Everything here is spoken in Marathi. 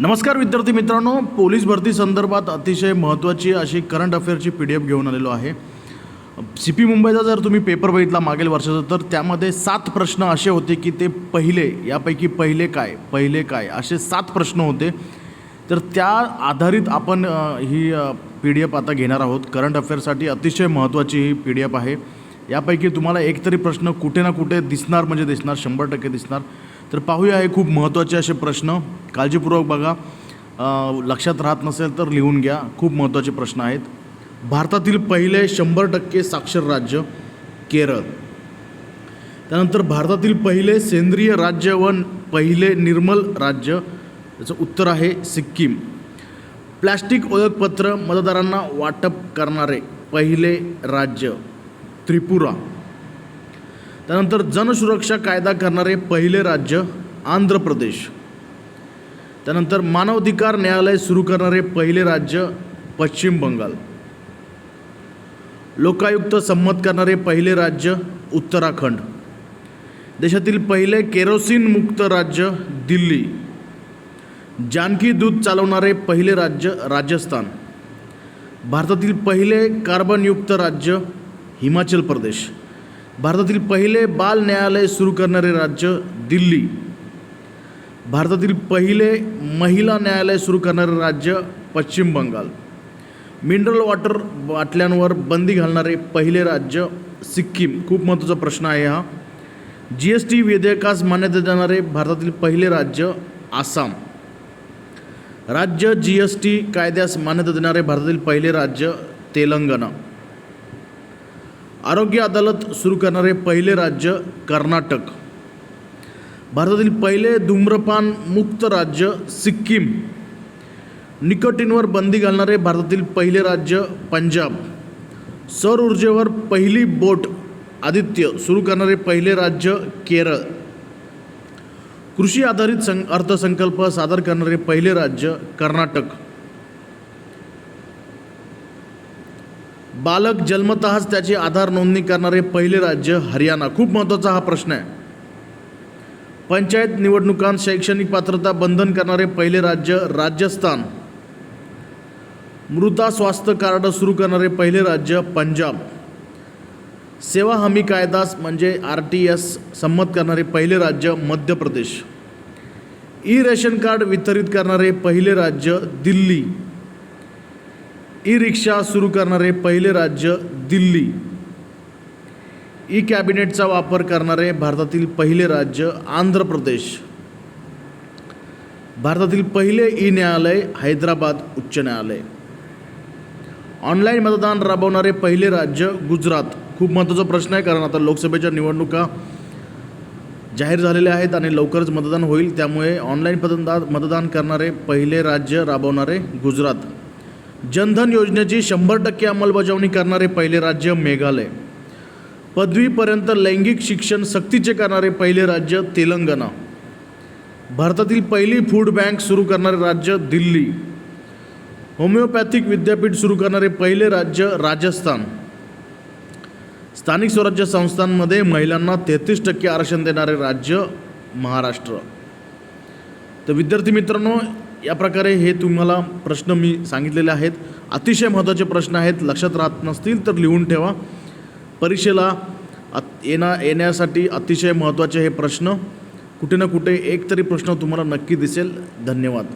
नमस्कार विद्यार्थी मित्रांनो पोलीस भरती संदर्भात अतिशय महत्त्वाची अशी करंट अफेअरची पी डी एफ घेऊन आलेलो आहे. सी पी मुंबईचा जर तुम्ही पेपर बघितला मागील वर्षाचा तर त्यामध्ये सात प्रश्न असे होते की ते पहिले यापैकी पहिले काय पहिले काय असे सात प्रश्न होते. तर त्या आधारित आपण ही पी डी एफ आता घेणार आहोत. करंट अफेअरसाठी अतिशय महत्त्वाची ही पी डी एफ आहे. यापैकी तुम्हाला एकतरी प्रश्न कुठे ना कुठे दिसणार म्हणजे दिसणार शंभर टक्के दिसणार. तर पाहूया हे खूप महत्त्वाचे असे प्रश्न. काळजीपूर्वक बघा. लक्षात राहत नसेल तर लिहून घ्या. खूप महत्त्वाचे प्रश्न आहेत. भारतातील पहिले शंभर टक्के साक्षर राज्य केरळ. त्यानंतर भारतातील पहिले सेंद्रिय राज्य व पहिले निर्मल राज्य याचं उत्तर आहे सिक्कीम. प्लॅस्टिक ओळखपत्र मतदारांना वाटप करणारे पहिले राज्य त्रिपुरा. त्यानंतर जनसुरक्षा कायदा करणारे पहिले राज्य आंध्र प्रदेश. त्यानंतर मानवाधिकार न्यायालय सुरू करणारे पहिले राज्य पश्चिम बंगाल. लोकायुक्त संमत करणारे पहिले राज्य उत्तराखंड. देशातील पहिले केरोसिन मुक्त राज्य दिल्ली. जानकी दूध चालवणारे पहिले राज्य राजस्थान. भारतातील पहिले कार्बनयुक्त राज्य हिमाचल प्रदेश. भारतातील पहिले बाल न्यायालय सुरू करणारे राज्य दिल्ली. भारतातील पहिले महिला न्यायालय सुरू करणारे राज्य पश्चिम बंगाल. मिनरल वॉटर बाटल्यांवर बंदी घालणारे पहिले राज्य सिक्कीम. खूप महत्त्वाचा प्रश्न आहे हा. जी एस टी विधेयकास मान्यता देणारे भारतातील पहिले राज्य आसाम. राज्य जी एस टी कायद्यास मान्यता देणारे भारतातील पहिले राज्य तेलंगणा. आरोग्य अदालत सुरू करणारे पहिले राज्य कर्नाटक. भारतातील पहिले धूम्रपान मुक्त राज्य सिक्कीम. निकोटीनवर बंदी घालणारे भारतातील पहिले राज्य पंजाब. सौर ऊर्जेवर पहिली बोट आदित्य सुरू करणारे पहिले राज्य केरळ. कृषी आधारित सं अर्थसंकल्प सादर करणारे पहिले राज्य कर्नाटक. बालक जन्मतःच त्याची आधार नोंदणी करणारे पहिले राज्य हरियाणा. खूप महत्त्वाचा हा प्रश्न आहे. पंचायत निवडणुकांत शैक्षणिक पात्रता बंधन करणारे पहिले राज्य राजस्थान. मृदा स्वास्थ्य कार्ड सुरू करणारे पहिले राज्य पंजाब. सेवा हमी कायदास म्हणजे आर टी एस संमत करणारे पहिले राज्य Madhya Pradesh. E ration card वितरित करणारे पहिले राज्य दिल्ली. ई रिक्षा सुरू करणारे पहिले राज्य दिल्ली. ई कॅबिनेटचा वापर करणारे भारतातील पहिले राज्य आंध्र प्रदेश. भारतातील पहिले ई न्यायालय हैदराबाद उच्च न्यायालय. ऑनलाईन मतदान राबवणारे पहिले राज्य गुजरात. खूप महत्त्वाचा प्रश्न आहे कारण आता लोकसभेच्या निवडणुका जाहीर झालेल्या आहेत आणि लवकरच मतदान होईल. त्यामुळे ऑनलाईन मतदान मतदान करणारे पहिले राज्य राबवणारे गुजरात. जनधन योजनेची शंभर टक्के अंमलबजावणी करणारे पहिले राज्य मेघालय. पदवीपर्यंत लैंगिक शिक्षण सक्तीचे करणारे पहिले राज्य तेलंगणा. भारतातील पहिली फूड बँक सुरू करणारे राज्य दिल्ली. होमिओपॅथिक विद्यापीठ सुरू करणारे पहिले राज्य राजस्थान. स्थानिक स्वराज्य संस्थांमध्ये महिलांना तेहतीस टक्के आरक्षण देणारे राज्य महाराष्ट्र. तर विद्यार्थी मित्रांनो या प्रकारे हे तुम्हाला प्रश्न मी सांगितलेले आहेत. अतिशय महत्त्वाचे प्रश्न आहेत. लक्षात राहत नसतील तर लिहून ठेवा. परीक्षेला अत येणा येण्यासाठी अतिशय महत्त्वाचे हे प्रश्न. कुठे ना कुठे एक तरी प्रश्न तुम्हाला नक्की दिसेल. धन्यवाद.